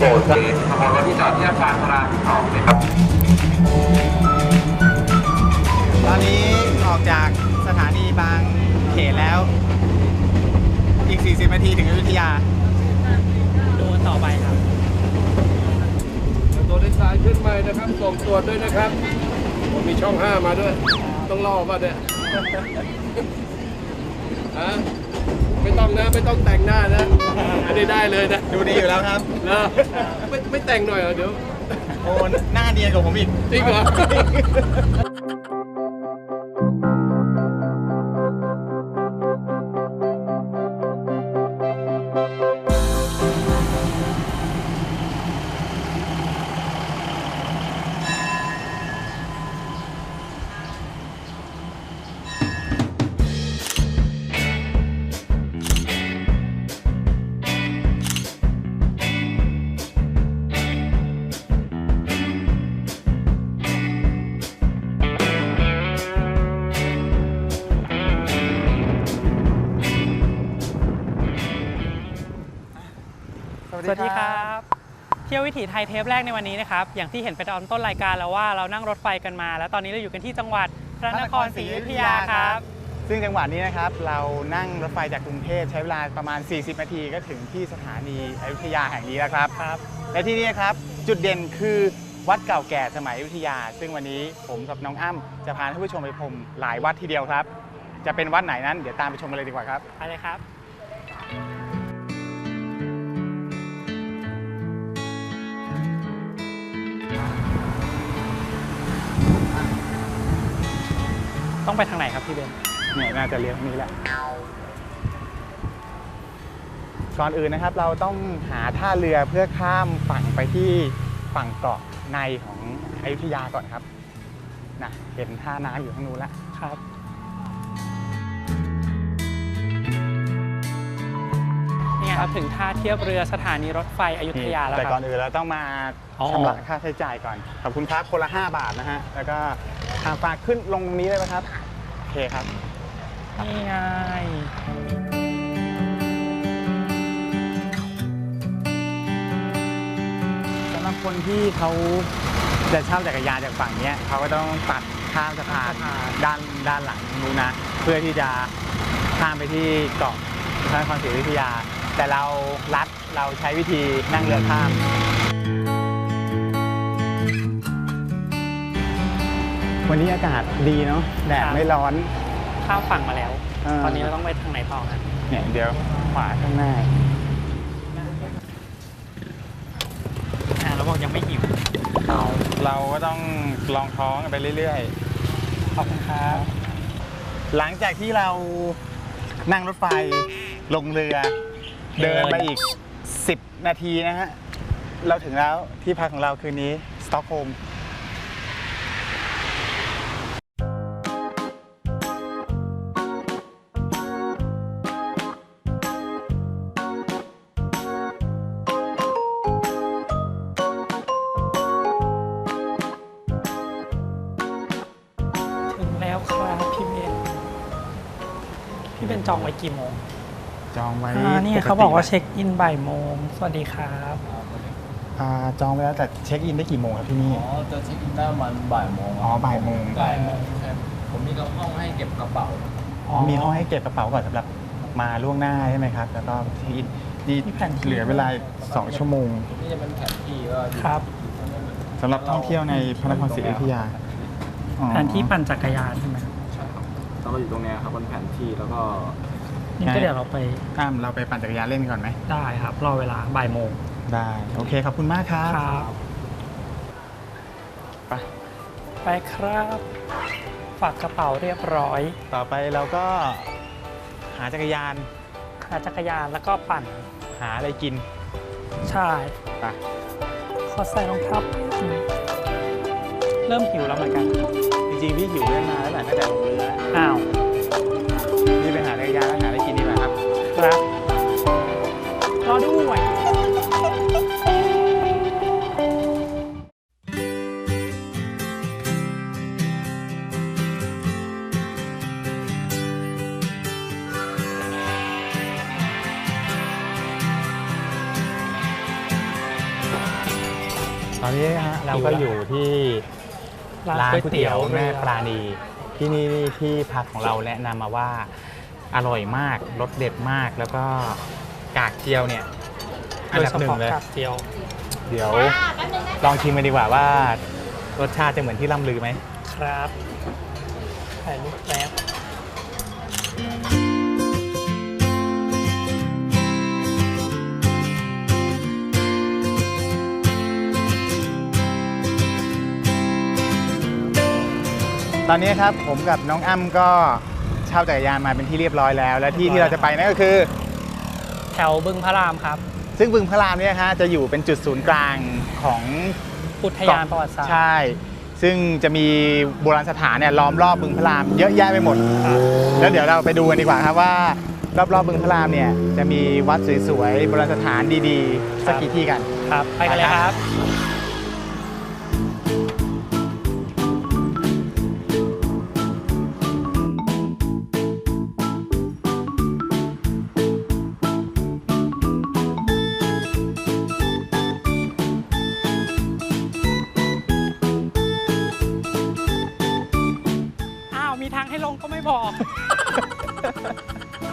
คือขบวนรถที่จอดที่อาคารพระรามที่สองนะครับตอนนี้ออกจากสถานีบางเขนแล้ว อีก 40 นาทีถึงอยุธยา ดูกันต่อไปครับ ตัวโดยสารขึ้นใหม่นะครับ ส่งตรวจด้วยนะครับผมมีช่อง 5 มาด้วย ต้องล่อป่ะเนี่ยฮะ ไม่ต้องนะไม่ต้องแต่งหน้านะอันนี้ได้เลยนะดูดีอยู่แล้วครับเออไม่ไม่แต่งหน่อยเหรอเดี๋ยว โอ้หน้าเนียนกว่าผมอีก จริงเหรอ ววิถีไทยเทปแรกในวันนี้นะครับ อย่างที่เห็นไปตอนต้นรายการแล้วว่าเรานั่งรถไฟกันมา แล้วตอนนี้เราอยู่กันที่จังหวัดพระนครศรีอยุธยาครับ ซึ่งจังหวัดนี้นะครับ เรานั่งรถไฟจากกรุงเทพใช้เวลาประมาณ 40 นาทีก็ถึงที่สถานีอยุธยาแห่งนี้แล้วครับครับ และที่นี่ครับจุดเด่นคือวัดเก่าแก่สมัยอยุธยา ซึ่งวันนี้ผมกับน้องอ้ำจะพาท่านผู้ชมไปชมหลายวัดทีเดียวครับ จะเป็นวัดไหนนั้นเดี๋ยวตามไปชมกันเลยดีกว่าครับไปเลยครับ ต้องไปทางไหนครับพี่เบนเนี่ยน่าจะเลี้ยวตรงนี้แหละ ก่อนอื่นนะครับเราต้องหาท่าเรือเพื่อข้ามฝั่งไปที่ฝั่งเกาะในของอยุธยาก่อนครับนะเห็นท่าน้ำอยู่ข้างนู้นแล้วครับ นี่ไงครับถึงท่าเทียบเรือสถานีรถไฟอยุธยาแล้วแต่คก่รัอบ นอื่นเราต้องมาอ๋อ ชำระค่าใช้จ่ายก่อนขอบคุณครับคนละ 5 บาทนะฮะแล้วก็ทางฝากขึ้นลงตรงนี้เลยไหมครับโอเคครับ นี่ไงสำหรับคนที่เขาจะเช่าจักรยานจากฝั่งเนี้ยเขาก็ต้องตัดข้ามสะพานด้านด้านหลังนู้นนะ เพื่อที่จะข้ามไปที่เกาะพระนครศรีอยุธยา แต่เราลัดเราใช้วิธีนั่งเรือข้ามวันนี้อากาศดีเนาะแดดไม่ร้อนข้ามฝั่งมาแล้วอ่าตอนนี้เราต้องไปทางไหนต่อครับเนี่ยเดี๋ยวขวาข้างหน้าอ่าเราบอกยังไม่หิวเราก็ต้องลองท้องกันไปเรื่อยขอบคุณครับๆหลังจากที่เรานั่งรถไฟลงเรือ เดินไปอีก 10 นาทีนะฮะ เราถึงแล้วที่พักของเราคืนนี้ สต็อกโฮล์มถึงแล้วครับพี่เบนพี่เบนจองไว้กี่โมง จองไว้อ่านี่ปติเขาบอกว่าเช็คอินบ่ายโมง สวัสดีครับ อ่าจองไว้แล้วแต่เช็คอินได้กี่โมงครับที่นี่ อ๋อจะเช็คอินได้ประมันบ่ายโมงอ๋อบ่ายโมง บ่ายโมงครับผมมีกระห้องให้เก็บกระเป๋า อ๋อ มีห้องให้เก็บกระเป๋าก่อนสำหรับมาล่วงหน้าใช่ไหมครับ แล้วก็เช็คอินนี่มีแผนที่ เหลือเวลา2ชั่วโมงนี่จะเป็นแผนที่ก็อยู่ครับสำหรับท่องเที่ยวในพระนครศรีอยุธยาอ๋อแผนที่ปั่นจักรยานใช่ไหมครับใช่ครับแล้วก็อยู่ตรงเนี้ยครับบนแผนที่แล้วก็ นี่ก็เดี๋ยวเราไปอ้ามเราไปปั่นจักรยานเล่นก่อนไหมได้ครับ รอเวลาบ่ายโมงได้ โอเคขอบคุณมากครับครับไปไปครับ ฝากกระเป๋าเรียบร้อย ต่อไปเราก็หาจักรยานหาจักรยานแล้วก็ปั่นหาอะไรกิน ใช่ไปขอใส่รองเท้าอืมเริ่มหิวแล้วเหมือนกัน จริงๆพี่หิวเรื่องมาแล้วแหละตั้งแต่ลงเรืออ้าว อนนี้นะฮะเราก็อยู่ที่ร้านก๋วยเตี๋ยวแม่ปราณี ที่นี่ที่พักของเราแนะนำมาว่าอร่อยมากรสเด็ดมาก แล้วก็กากเจียวเนี่ยอันโดยดับเฉหนึ่งพาะเลยกับเจียว เดี๋ยวลองชิมกันดีกว่าว่ารสชาติจะเหมือนที่ล่ำลือไหมครับถ่ายรูปแป๊บ ตอนนี้ครับผมกับน้องอ้ำก็เช่าจักรยานมาเป็นที่เรียบร้อยแล้ว และที่ที่เราจะไปนั่นก็คือ แถวบึงพระรามครับ ซึ่งบึงพระรามเนี่ยฮะจะอยู่เป็นจุดศูนย์กลางของอุทยานประวัติศาสตร์ใช่ ซึ่งจะมีโบราณสถานเนี่ยล้อมรอบบึงพระรามเยอะแยะไปหมดครับแล้วเดี๋ยวเราไปดูกันดีกว่าครับว่ารอบๆบึงพระรามเนี่ยจะมีวัดสวยๆโบราณสถานดีๆสักกี่ที่กันครับไปกันเลยครับ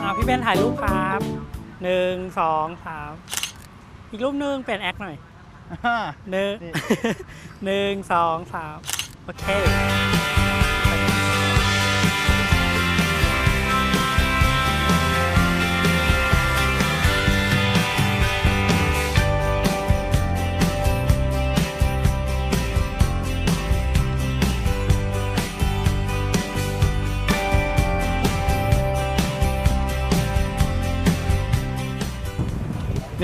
อ้าวพี่เบนถ่ายรูปครับหนึ่งสองสามอีกรูปหนึงเปลี่ยนแอคหน่อยหนึ่งนี่หนึ่งสองสามโอเค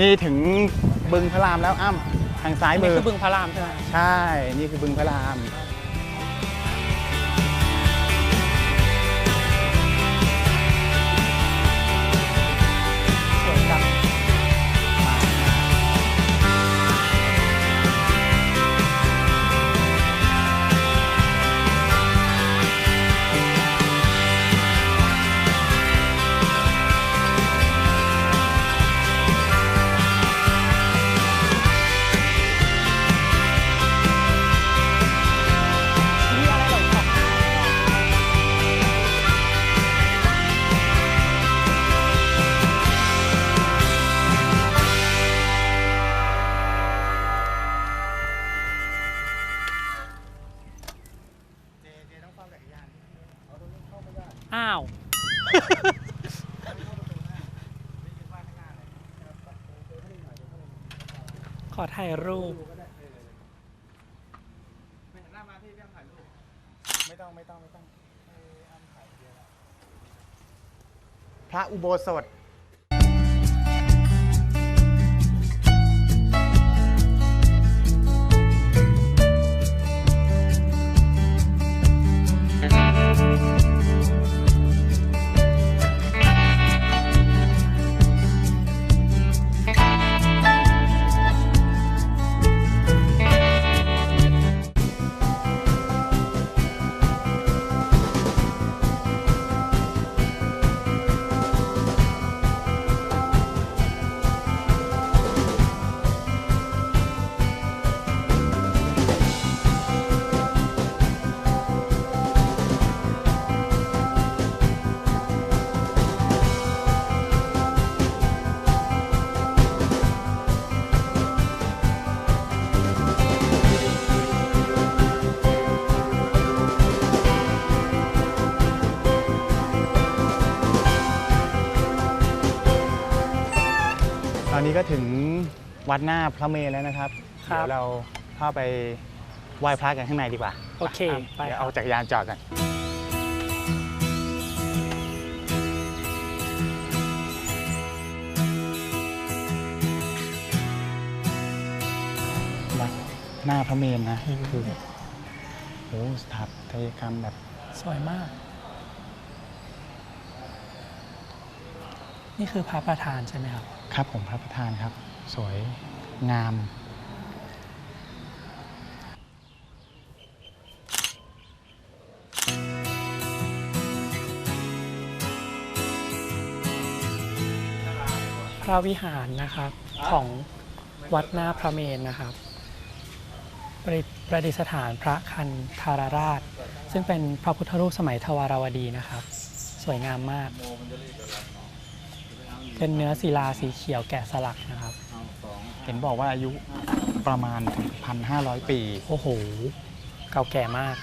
นี่ถึงบึงพระรามแล้วอ้ำทางซ้ายอันมืนี้อคือบึงพระรามใช่ไหม ใช่ นี่คือบึงพระราม อ้าว ขอถ่ายรูปไม่ต้องไม่ต้องไม่ต้อง พระอุโบสถ ก็ถึงวัดหน้าพระเมรุแล้วนะครับครับเดี๋ยวเราเข้าไปไหว้พระกันข้างในดีกว่าโอเคอะไปเดี๋ยวครับเอาจักรยานจอดกัน วัดหน้าพระเมรุนะคือโอ้สถาปัตยกรรมแบบ สวยมาก นี่คือพระประธานใช่ไหมครับ ครับผมพระประธานครับ สวยงาม พระวิหารนะครับของวัดหน้าพระเมรนะครับประดิประดิษฐานพระคันธารราช ซึ่งเป็นพระพุทธรูปสมัยทวารวดีนะครับ สวยงามมาก เป็นเนื้อศิลาสีเขียวแกะสลักนะครับ เห็นบอกว่าอายุประมาณ1,500 ปี โอ้โห เก่าแก่มาก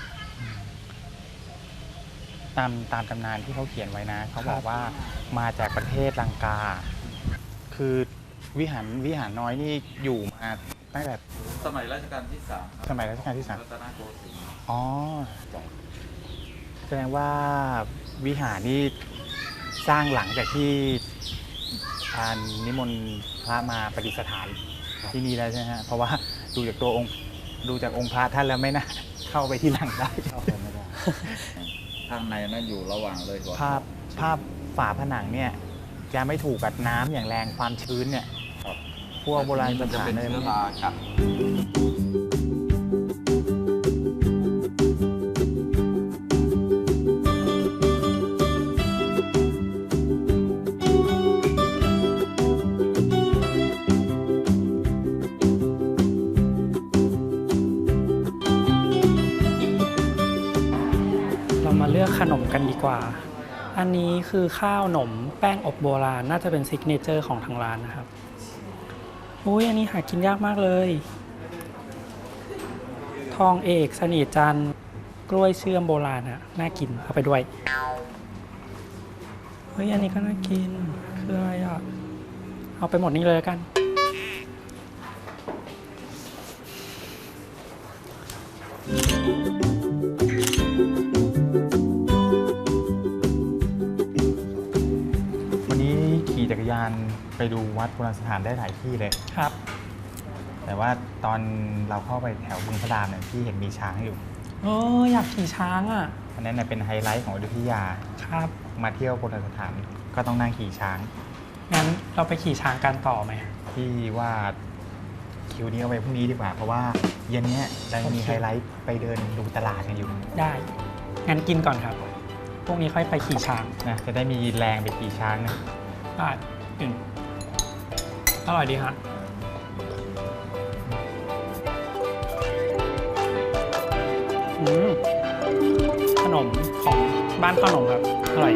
ตามตามตำนานที่เขาเขียนไว้นะ เขาบอคกรับว่ามาจากประเทศลังกา คือวิหารวิหารน้อยนี่อยู่มาตั้งแต่สมัยรัชกาลที่สามครับสมัยรัชกาลที่สามรัตนโกสินทร์อ๋อ แสดงว่าวิหารนี่สร้างหลังจากที่ ทานนิมนต์พระมาประดิษฐานที่นี่แล้วใช่ไหมฮะเพราะว่าดูจากตัวองค์ดูจากองค์พระท่านแล้วไม่น่าเข้าไปที่หลังได้เข้าไปไม่ได้ข้างในนั้นอยู่ระหว่างเลยก่อนภาพภาพฝาผนังเนี่ยจะไม่ถูกกับน้ำอย่างแรงความชื้นเนี่ยครับพวกโบราณสมันจะถานเป็นอะไรพวเชื้กอนี้รากัดเรา กว่า อันนี้คือข้าวหนมแป้งอบโบราณน่าจะเป็นซิกเนเจอร์ของทางร้านนะครับ อุ้ยอันนี้หากินยากมากเลย ทองเอกเสน่ห์จันกล้วยเชื่อมโบราณอะน่ากินเอาไปด้วยเฮ้ยอันนี้ก็น่ากินคืออะไรอะเอาไปหมดนี้เลยแล้วกัน ไปดูวัดโบราณสถานได้หลายที่เลย ครับ แต่ว่าตอนเราเข้าไปแถวบึงพระรามเนี่ยที่เห็นมีช้างอยู่โอ้ยอยากขี่ช้างอะ อันนั้นเนยเป็นไฮไลท์ของอยุธยา ครับ มาเที่ยวโบราณสถานก็ต้องนั่งขี่ช้าง งั้นเราไปขี่ช้างกันต่อไหมที่ว่าคิวนี้เอาไว้พรุ่งนี้ดีกว่า เพราะว่าเย็นเนี้ยเราจะมีโอเค ไฮไลท์ไปเดินดูตลาดกันอยู่ได้ งั้นกินก่อนครับพรุ่งนี้ค่อยไปขี่ช้างนะจะได้มีแรงไปขี่ช้างนะ ได้อืม อร่อยดีฮะอืมขนมของบ้านขนมครับ อร่อย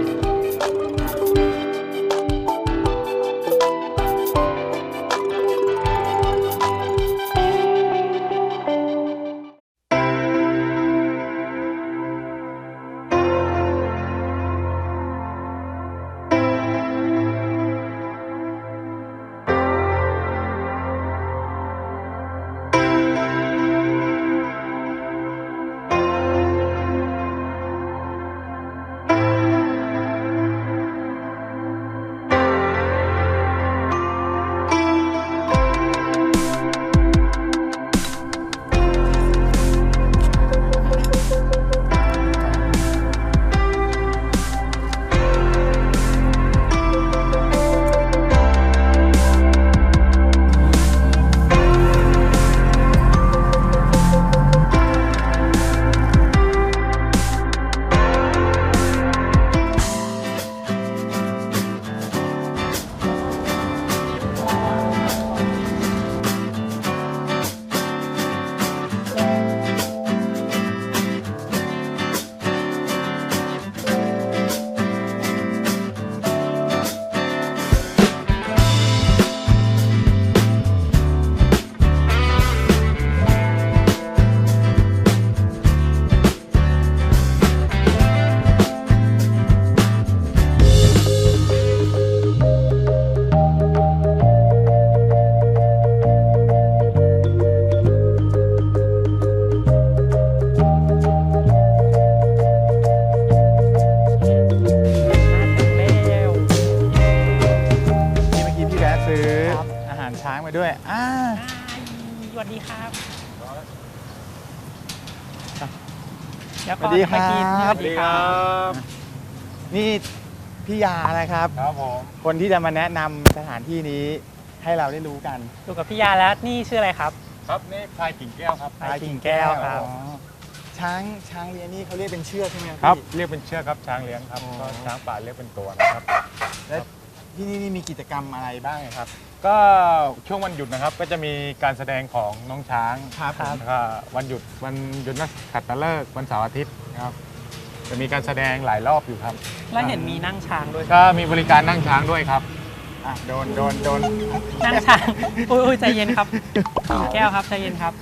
ด้วยอ่าสวัสดีครับเดี๋ยวสก่วัอสนดีคไปรักินบบนี่พี่ยานะครับ ครับผม คนที่จะมาแนะนำสถานที่นี้ให้เราได้รู้กันอยู่กับพี่ยาแล้วนี่ชื่ออะไรครับ ครับนี่พลายกิ่งแก้วครับพลายกิ่งแก้วครับอ๋อช้างช้างเลี้ยงนี่เขาเรียกเป็นเชือกใช่ไหมครับพี่เรียกเป็นเชือกครับช้างเลี้ยงครับอ๋อก็ช้างป่าเรียกเป็นตัวนะครับ แล้วที่นี่นี่มีกิจกรรมอะไรบ้างครับ ก็ช่วงวันหยุดนะครับก็จะมีการแสดงของน้องช้างครับผมแล้วก็วันหยุดวันหยุดนักขัตฤกษ์วันเสาร์อาทิตย์นะครับจะมีการแสดงหลายรอบอยู่ครับ แล้วเห็นมีนั่งช้างด้วย ก็มีบริการนั่งช้างด้วยครับอะโดนโดนโดนนั่งช้างอุ้ยอุ้ยใจเย็นครับคุณแก้วครับใจเย็นครับ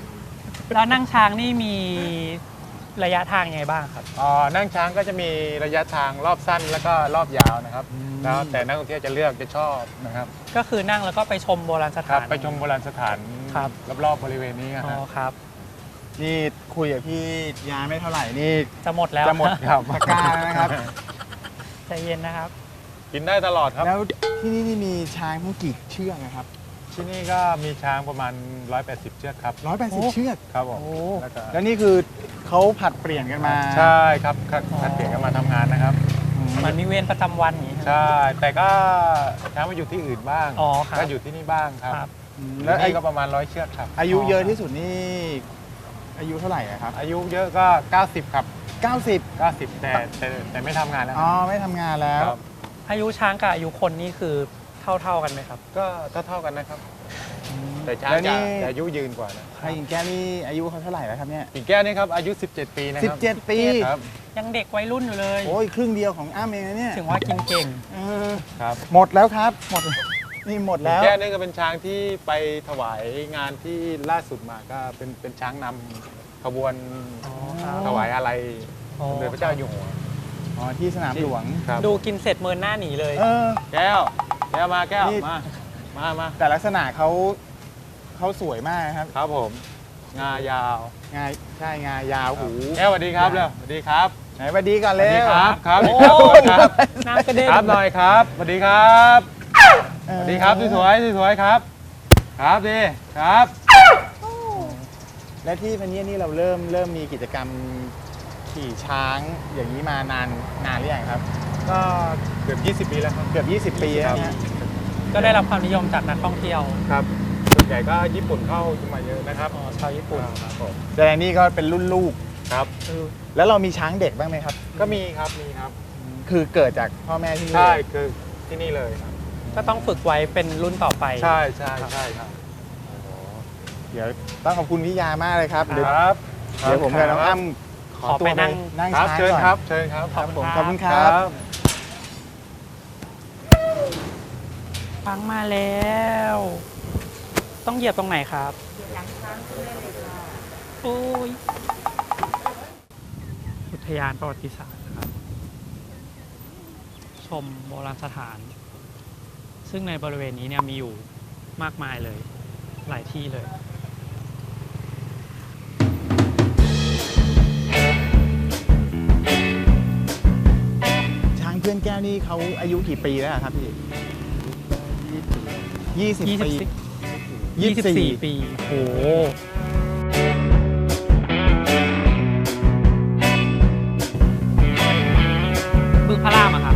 แล้วนั่งช้างนี่มี ระยะทางยังไงบ้างครับอ่านั่งช้างก็จะมีระยะทางรอบสั้นแล้วก็รอบยาวนะครับ แล้วแต่นักท่องเที่ยวจะเลือกจะชอบนะครับ ก็คือนั่งแล้วก็ไปชมโบราณสครัถาบน ไปชมโบราณสถานครับ รอบๆบริเวณนี้นะอ๋คอรับครับ นี่คุยกับพี่ยาไม่เท่าไหร่นี่จะหมดแล้วจะหมดครับตะกร้าแล้วนะครับ ใจเย็นนะครับ กินได้ตลอดครับ แล้วที่นี่นี่มีช้างทั้งกี่เชือกนะครับที่นี่ก็มีช้างประมาณ 180 เชือกครับร้อยแปดโอ้สิบเชือก ครับผมโอ้ แล้วก็แล้วนี่คือ เขาผลัดเปลี่ยนกันมาใช่ครับคัดคัดเปลี่ยนกันมาทำงานนะครับอืมเหมือนมีเวรประจำวันอย่างนี้ใช่ แต่ก็ช้างมาอยู่ที่อื่นบ้าง อ๋อครับ ก็อยู่ที่นี่บ้างครับครับ อืมแล้แล้ววนี่อายุก็ประมาณร้อยเชือกครับ อายุเยอะที่สุดนี่ อายุเท่าไหร่อะครับอายุเยอะก็ 90 ครับ 90 90 แต่แต่แต่ไม่ทำงานแล้วอ๋อ ไม่ทำงานแล้ว ครับอายุช้างกับอายุคนนี่คือเท่าๆกันไหมครับ ก็เท่าๆกันนะครับ แต่ช้างแล้วจะนี่จะอายุยืนกว่านะไอ้หญิงแก้วนี่อายุเขาเท่าไหร่แล้วครับเนี่ย กิ่งแก้วนี่ครับอายุ 17 ปีนะครับ17 ปี ครับยังเด็กวัยรุ่นอยู่เลย โอ้ยครึ่งเดียวของอ้ำเองนะเนี่ยถึงว่ากินเก่ง เออครับหมดแล้วครับ หมด นี่หมดกิ่แล้งวแก้วนี่ก็เป็นช้างที่ไปถวายงานที่ล่าสุดมาก็เป็นเป็นช้างนำขบวนอ๋อครับถวายอะไรอ๋อ สมเด็จพระเจ้าอยู่หัวอ๋อ ที่สนามหลวง ครับดูกินเสร็จเมินหน้าหนีเลย เออ แก้วแก้วมาแก้วนี่ มามามาแต่ลักษณะเขา เขาสวยมากนะครับครับผม งายาวงาใช่งายาวหูแก้วสวัสดีครับเร็วสวัสดีครับไหนสวัสดีก่อนสเลวัสยดีครับครับโอ้ครับน้ำกระเด็นครับหน่อยครับสวัสดีครับสวัสดีครับสวยๆสวยๆครับ ครับดีครับและที่พันเนียนี่เราเริ่มเริ่มมีกิจกรรมขี่ช้างอย่างนี้มานานนานหรือยังครับ ก็เกือบ 20 ปีแล้วครับ เกือบ 20 ปีแล้วเนี่ยก็ได้รับความนิยมจากนักท่องเที่ยว ครับ ส่วนใหญ่ก็ญี่ปุ่นเข้ามาเยอะนะครับอ๋อชาวญี่ปุ่นครับผมแสดงนี่ก็เป็นรุ่นลูกครับ แล้วเรามีช้างเด็กบ้างไหมครับ ก็มีครับมีครับ คือเกิดจากพ่อแม่ที่นี่ใช่เลยคือที่นี่เลยครับ ก็ต้องฝึกไว้เป็นรุ่นต่อไป ใช่ใช่ใช่ครับเดี๋ยวต้องขอบคุณพี่ยามากเลยครับครับเดี๋ยวครับเดี๋ยวผมกับน้องอ้ำขอไปนั่งนั่งครับช้างเชิญก่อนครับเชิญครับครับผมขขออบบคุคุณณคครัรับบฟังมาแล้ว ต้องเหยียบตรงไหนครับโอ้ยอุทยานประวัติศาสตร์นะครับ ชมโบราณสถาน ซึ่งในบริเวณนี้เนี่ยมีอยู่มากมายเลย หลายที่เลยช้างเพื่อนแก้วนี่เขาอายุกี่ปีแล้วอะครับพี่ยี่สิบปี 24 ปีโอ้โหบึกพระรามอะครับ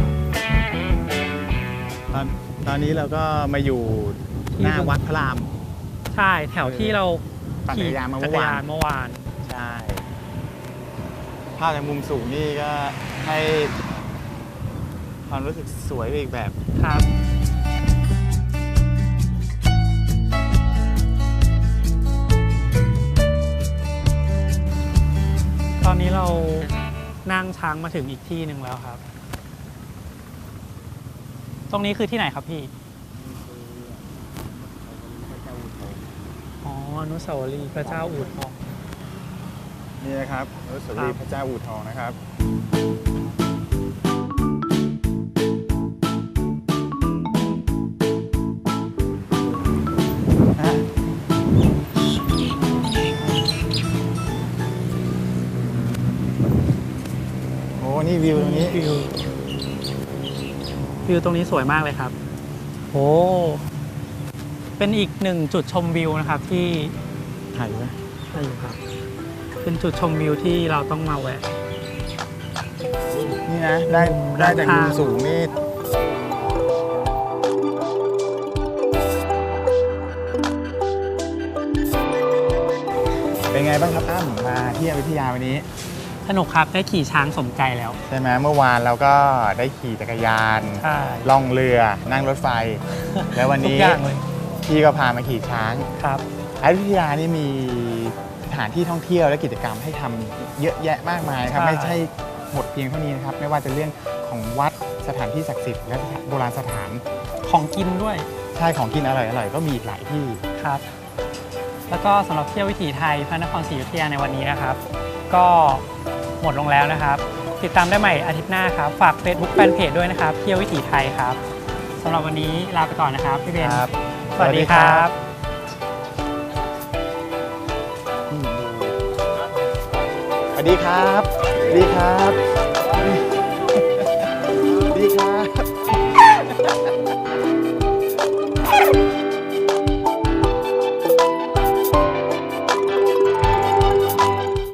ตอนตอนนี้เราก็มาอยู่หน้าวัดพระราม ใช่ แถวที่เราปั่นจักรยานมาจัเมื่กอรวานยานเมื่อวาน ใช่ภาพจากมุมสูงนี่ก็ให้ความรู้สึกสวยไปอีกแบบ ครับ อนนี้เรานั่งช้างมาถึงอีกที่หนึ่งแล้วครับ ตรงนี้คือที่ไหนครับพี่ อ๋ออนุสาวรีย์พระเจ้าอู่ทอง นี่นะครับอนุสาวรีย์พระเจ้าอู่ทองนะครับ วิวตรงนี้วิววิวตรงนี้สวยมากเลยครับโอ้เป็นอีกหนึ่งจุดชมวิวนะครับที่ถ่ายอยู่นะใช่ครับ เป็นจุดชมวิวที่เราต้องมาแวะ นี่นะ ได้ได้จากมุมสูงนี่เป็นไงบ้างครับอ้ำมาเที่ยววิทยาวันนี้ สนุกครับได้ขี่ช้างสมใจแล้ว ใช่ไหมเมื่อวานเราก็ได้ขี่จักรยาน ใช่ ล่องเรือนั่งรถไฟ แล้ววันทุกนี้อย่างเลย พี่ก็พามาขี่ช้างครับ อยุธยานี่มีสถานที่ท่องเที่ยวและกิจกรรมให้ทำเยอะแยะมากมายครับ ใช่ ไม่ใช่หมดเพียงเท่านี้นะครับ ไม่ว่าจะเรื่องของวัดสถานที่ศักดิ์สิทธิ์และโบราณสถานของกินด้วยใช่ของกินอร่อยๆก็มีอีกหลายที่ ครับ แล้วก็สำหรับเที่ยววิถีไทยพระนครศรีอยุธยาในวันนี้นะครับ ก็ หมดลงแล้วนะครับ ติดตามได้ใหม่อาทิตย์หน้าครับ ฝาก Facebook แฟนเพจด้วยนะครับ เที่ยววิถีไทยครับสำหรับวันนี้ลาไปก่อนนะครับพี่เบนครับสวัสดีครับสวัสดีครับสวัสดีครับ